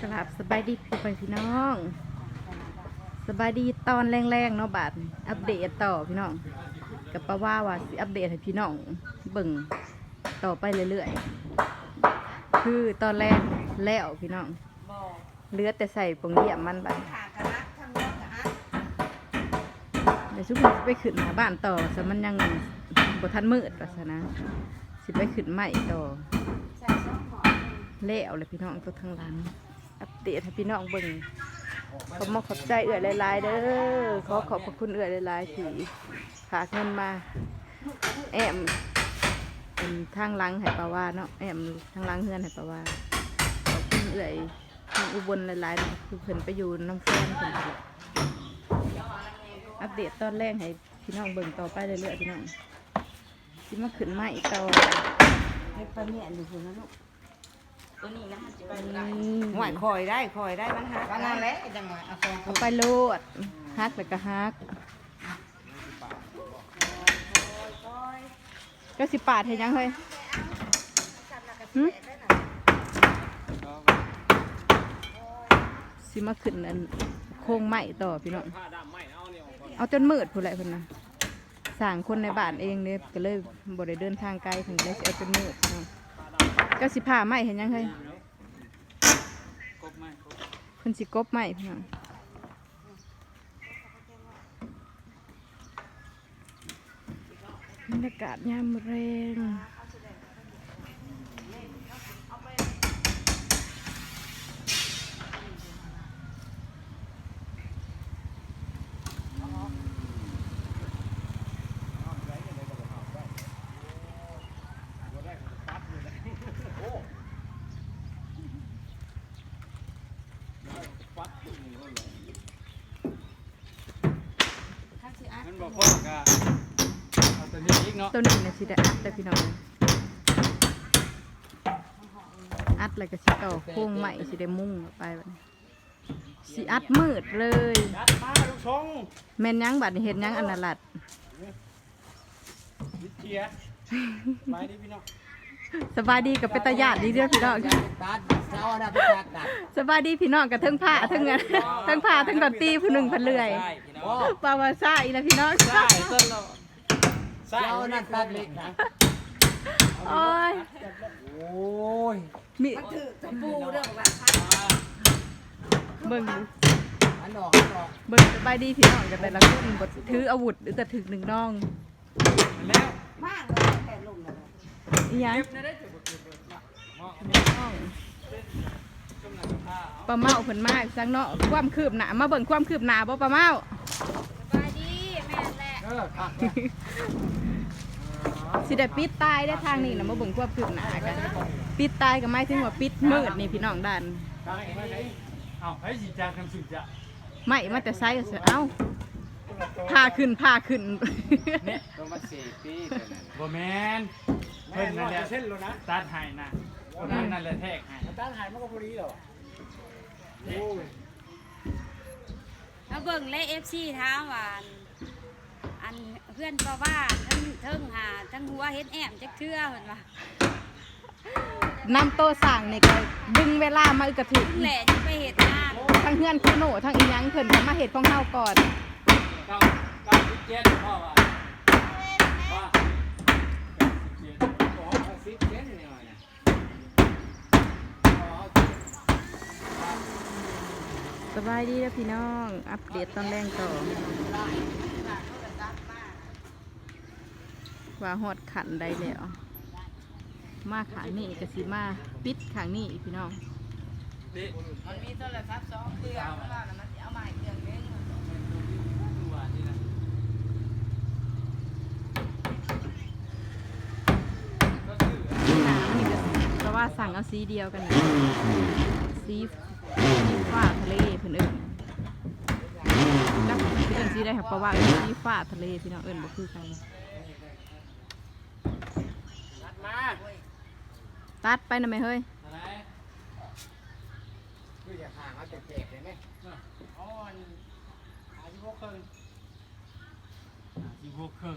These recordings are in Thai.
สลับสบายดีพี่ไปพี่น้อง สบายดีตอนแรงๆเนาะบาทนี้อัปเดตต่อพี่น้อง กับป้าว่าว่าสิอัปเดตให้พี่น้องเบิ่งต่อไปเรื่อยๆ คือตอนแรกแล้วพี่น้องเหลือแต่ใส่ปงเยี่ยมมันบัดเดี๋ยวชุบไปขึ้นหาบ้านต่อสมันยังบ่ทันมืดว่าซะนะ สิไปขึ้นใหม่ต่อแล้วเลยพี่น้องตัวทางหลัง อัปเดตให้พี่น้องเบิ่งขอบมาขอบใจเอื่อยหลายๆเด้อขอขอบพระคุณเอื่อยหลายๆที่ฝากเงินมา แอมเป็นทางลังให้ปาวาเนาะแอมทางลังเฮือนให้ปาวาขอบคุณเอื่อยทางอุบลหลายๆคือเพิ่นไปอยู่น้ำแฟนเพิ่นนั่นอัปเดตตอนแรกให้พี่น้องเบิ่งต่อไปเรื่อยๆพี่น้องสิมาขึ้นมาอีกต่อให้ปลาเมียนอยู่คนนั้นลูก ตัวนี้นะจะไปนี่หวายคอยได้คอยได้มันหาก็นั่นแหละจังหวะเอาฟองเอาไปโลดฮักแล้วก็ฮักก็สิปาดเห็นยังเฮ้ยหึสิมาขึ้นอันโค้งไม้ต่อพี่น้องเอาจนมืดผู้นแหละคนนะสั่งคนในบ้านเองเนี่ยก็เลยบ่ได้เดินทางไกลถึงได้สิเอาจนมืดพี่น้อง ก็สิผ่าไหมเห็นยังเฮ้ยเพิ่นสิกบไหมพี่น้องบรรยากาศยามแรง มันบอ กพ่อก็เอาตัวนี้อีกเนาะตัวนี้นะสิได้อัดแต่พี่น้องอัดแล้วก็สิต่อโค้งใหม่สิได้มุ่งออกไปบัดนี้สิอัดมืดเลยยัดมาลูกชงแม่นยังบัดนี้เห็นยังอันนั้นลัดวิเทียไปดิพี่น้อง สบายดีกับเป็นตาญาติดีเด้อพี่น้องตัดเจ้าหน้าไปตัดตัดสบายดีพี่น้องกับเทั้งผ้าเทั้งเงินเทั้งผ้าเทั้งดนตรีผู้หนึ่งพันเลื่อยใช่พี่น้โอ้องปาวาซ่าอีนะพี่น้องใช่ต้นเราใช่เจ้านั่นตัดเล็กนะโอ้ยโอ้ยมีปูเด้อว่าเบิ่งดูอันออกอันออกเบิ่งสบายดีพี่น้องกับแต่ละคนบถืออาวุธหรือแต่ถึกหนึ่งน้องแล้วมากเลยแผ่ลงเลย อีหยังเก็บนะได้จุดจุดจุดเนาะเหมาะน้องกำลังผ้าเอาปลาเมาเพิ่นมาสังเนาะความคืบหน้ามาเบิ่งความคืบหน้าบ่ปลาเมาสบายดีแม่แหละเออครับสิได้ปิดตายได้ทางนี้นะมาเบิ่งความคืบหน้ากันปิดตายก็หมายถึงว่าปิดมืดนี่พี่น้องด้านทางไหนไหนเอาให้สีจางคำสุดจะไม่มาแต่ไซส์ก็เสียเอ้าพาขึ้นพาขึ้นเนี่ยต้องมาเสพปีบ่แมน เพิ่นนั่นแหละเส้นแล้วนะตัดให้นะเพิ่นนั่นแหละแทกให้ตัดหายมันก็พอดีหรอเอาเบิ่งเลย FC ถามว่าอันเพื่อนก็ว่าทั้งเทิงหาทั้งหัวเฮ็ดแอมจักเทื่อเพิ่นว่านำโตะสั่งนี่ก็ดึงเวลามาอึกกระถึกเพิ่งแหละจะไปเฮ็ดงานทั้งเฮือนคุณโหนทั้งอีหยังเพิ่นก็มาเฮ็ดของเฮาก่อนเก้าเก้าสิบเจ็ดพ่อว่าว่า สิบเจ็ดเนี่ยนะ สบายดีแล้วพี่น้อง อัปเดตตอนแรงต่อ ว่าฮอดขันได้แล้ว มาขางนี่ก็สิมา ปิดขางนี่พี่น้อง มันมีโทรศัพท์2เครื่องแล้วมันสิเอามาอีกเครื่องนึง หนามันนี่ก็เพราะ ว่าสั่งเอาสีเดียวกันนะสีสีฟ้าทะเลเพิ่อนเอิ้นจักเอิ้นสีได้ค่ะเพราะว่าสีฟ้าทะเลพี่น้องเอิ้นบ่คือกันมาตัดไปหนะแม่เฮ้ยไรคืออย่าห่างเอาเจ็บเลยไหมอ๋อหาสิบหกครึ่งหาสิบหกครึ่ง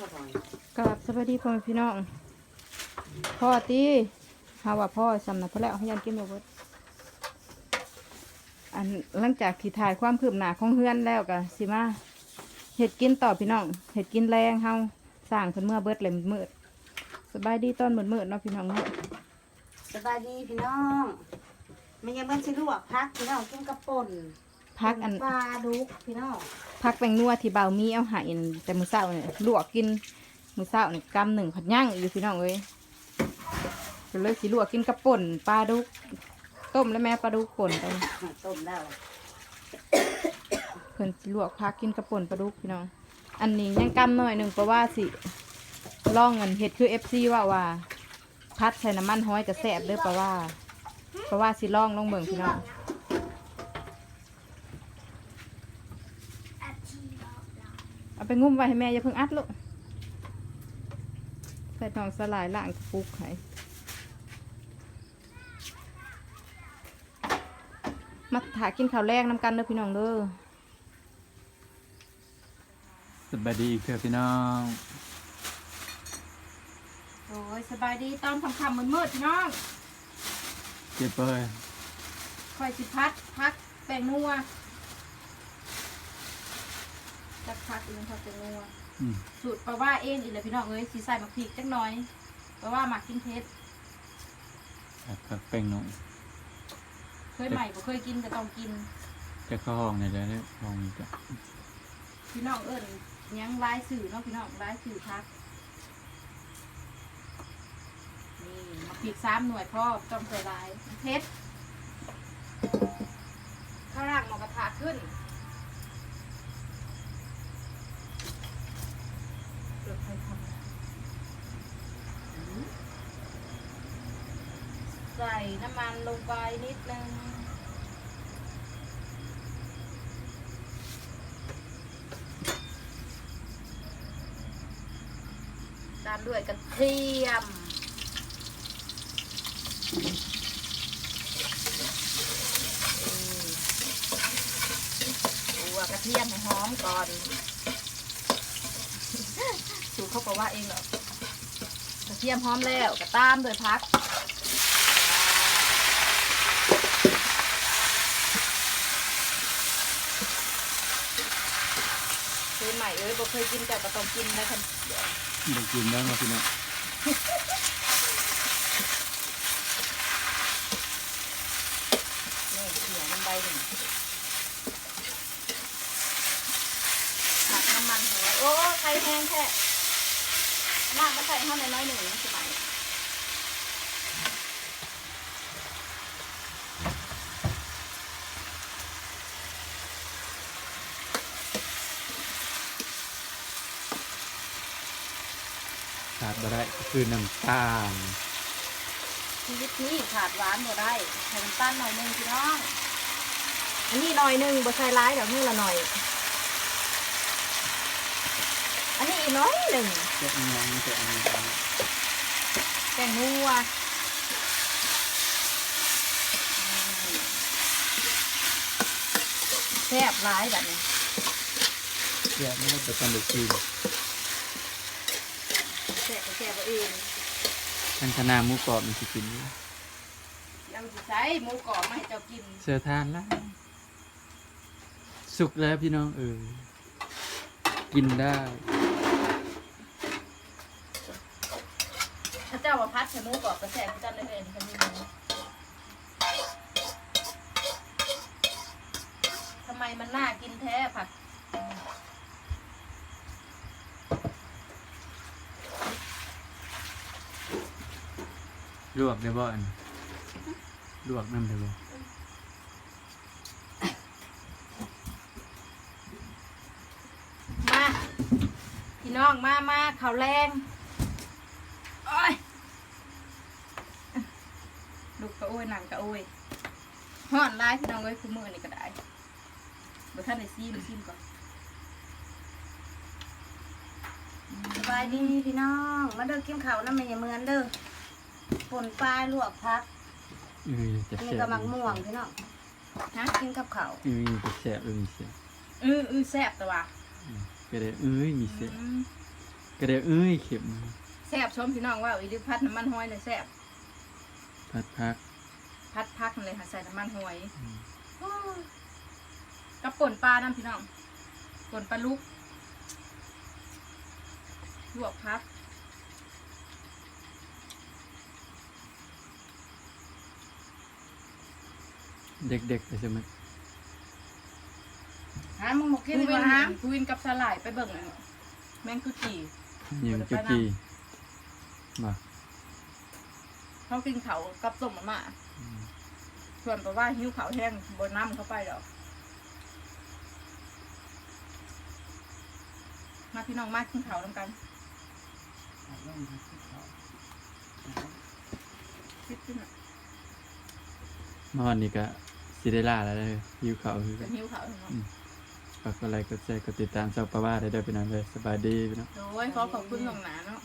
ราบสวัสดีพ่อแม่พี่น้อง พ่อตีเฮาว่าพ่อสำนักพอแล้วเฮายันกินบ่เบิดอันหลังจากที่ถ่ายความคืบหน้าของเฮือนแล้วก็สิมาเฮ็ดกินต่อพี่น้องเฮ็ดกินแรงเฮาสร้างเพิ่นเมื่อเบิดเลยมืดๆสบายดีตอนมืดๆเนาะพี่น้องเนาะสบายดีพี่น้องมันยังมันสิลวกพักพี่น้องกินกระป่นพักอันปลาดุกพี่น้อง พักแป้งนัวที่เบามีเอาหายแต่มือเช้าเนี่ยลวกกินมือเช้าเนี่ยกำหนึ่งผัดย่างอยู่พี่น้องเอ้ยก็เลยสิลวกกินกับป่นปลาดุกต้มแล้วแม่ปลาดุกป่นไปต้มแล้วเพิ่นสิลวกพักกินกับป่นปลาดุกพี่น้อง อันนี้ยังกำหน่อยหนึ่งเพราะว่าสิล่องเงินเห็ดคือ FC ว่าว่าพัดใส่น้ำมันห้อยกระแสบเด้อเพราะว่า เพราะว่าสิล่องลองเบิ่งพี่น้อง เอาไปงุ้มไว้ให้แม่อย่าเพิ่งอัดลูกใส่ทองสลายล่างกระปุกให้มาถากินข้าวแรกน้ำกันเด้อพี่น้องเด้อสบายดีอีกเถอะพี่น้องโอ้ยสบายดีตอนค่ำๆมืดๆพี่น้องเจ็บเอ้ยคอยสิพัดพักแป้งนัว จักพักเองพักแป้งนัวอืมสูตรปลาว่าเองอีกเลยพี่น้องเอ้ยสีใส่มะพริกจักหน่อยปลาว่าหมักกินเผ็ดครับครับแป้งหน่อยเคยใหม่บ่เคยกินก็ต้องกิน จะเข้าห้องในแล้วเนี่ยห้องนี้จ้ะพี่น้องเอิ้นหยังลายสื่อเนาะพี่น้องลายสื่อพักนี่มะพริกสามหน่วยพ่อต้องใส่ลายเผ็ดข้างล่างหมอกระทะขึ้น ใส่น้ำมันลงไปนิดนึง ตามด้วยกระเทียม ตัวกระเทียมให้หอมก่อน เขาบอกว่าเองเหรอกระเทียมหอมแล้วก็ตามด้วยพักเคยใหม่เอ้ยบ่เคยกินแต่ก็ต้องกินนะคันได้กินแล้วมาพี่น้องนี่เสียน้ำใบหนึ่งผักน้ำมันหัวโอ้ไข่แห้งแท้ น้ำมาใส่ห้าน้อยๆหนึ่งนะสมัยขาดบ่ได้ก็คือน้ำตาลชีวิตนี้ขาดหวานบ่ได้ใส่น้ำตาลหน่อยหนึงพี่น้อง อันนี้หน่อยหนึงบ่ใส่ร้ายเดี๋ยวมือละหน่อย อั นนี้อีกน้อยหนึ่งแค่อันนี้แค่อันนี้อันนี้แกงนัวแซ่บร้ายแบบนี้แค่ไม่ได้จะต้องไปกินแซ่บก็แซ่บเอาเองทันธนาหมูกรอบมันสิกินอยู่ยังสิใช้หมูกรอบมาให้เจ้ากินเสือทานแล้วสุกแล้วพี่น้องเออกินได้ ถ้าเจ้าว่าพัดใส่หมูกรอบก็แซ่บจันเลยเองคนนี้ทำไมมันน่ากินแท้ผัดลวกได้บ่อันลวกน้ำได้บ่มาพี่น้องมามาข้าวแรง ลุกก็โอ้ยนั่งก็โอ้ยฮ้อนหลายพี่น้องเอ้ยคุมื้อนี่ก็ได้บ่ทันได้ซีมซีมก่อนสบายดีพี่น้อง มาเด้อกินข้าวน้ำมันอย่าเหมือนเด้อป่นปลาลวกพักเออจะนี่แซ่บก็มักม่วงพี่น้องฮะกินกับข้าวเออจะแซ่บเออมีแซ่บเออเออแซ่บแต่ว่าก็ได้เอ้ยมีแซ่บอืมก็ได้เอ้ยเข็มแซ่บชมพี่น้องว่าอีดิพัดน้ำมันหอยเลยแซ่บ พัดพัก พัดพักเลยค่ะใส่น้ำมันหอยอืม กับป่นปลาน้ำพี่น้องป่นปลาลูกลวกพักเด็กๆไปใช่ไหมหามึงหมกกินคุดีวิกนว่าฮะคุวินกับสลายไปเบิ่งอันแมงกุจี ยังจุกี้มา เขากินเขาวกับต้มมะม่าส่วนเพราะว่าหิ้วเขาวแห้งบนน้ำเข้าไปดอกมาพี่น้องมากินเขาวน้ำกันคิดขึ้นอะมาวันนี้ก็สิได้ล่าแล้วเด้อหิวข้าวคือเป็กันนหิ้วเขาวเนาะ ฝากกดไลค์กดแชร์กดติดตามช่องป้าบ้าได้เด้อพี่น้องเลยสบายดีพี่น้อง โอ้ยขอขอบคุณหลวงหนาเนาะ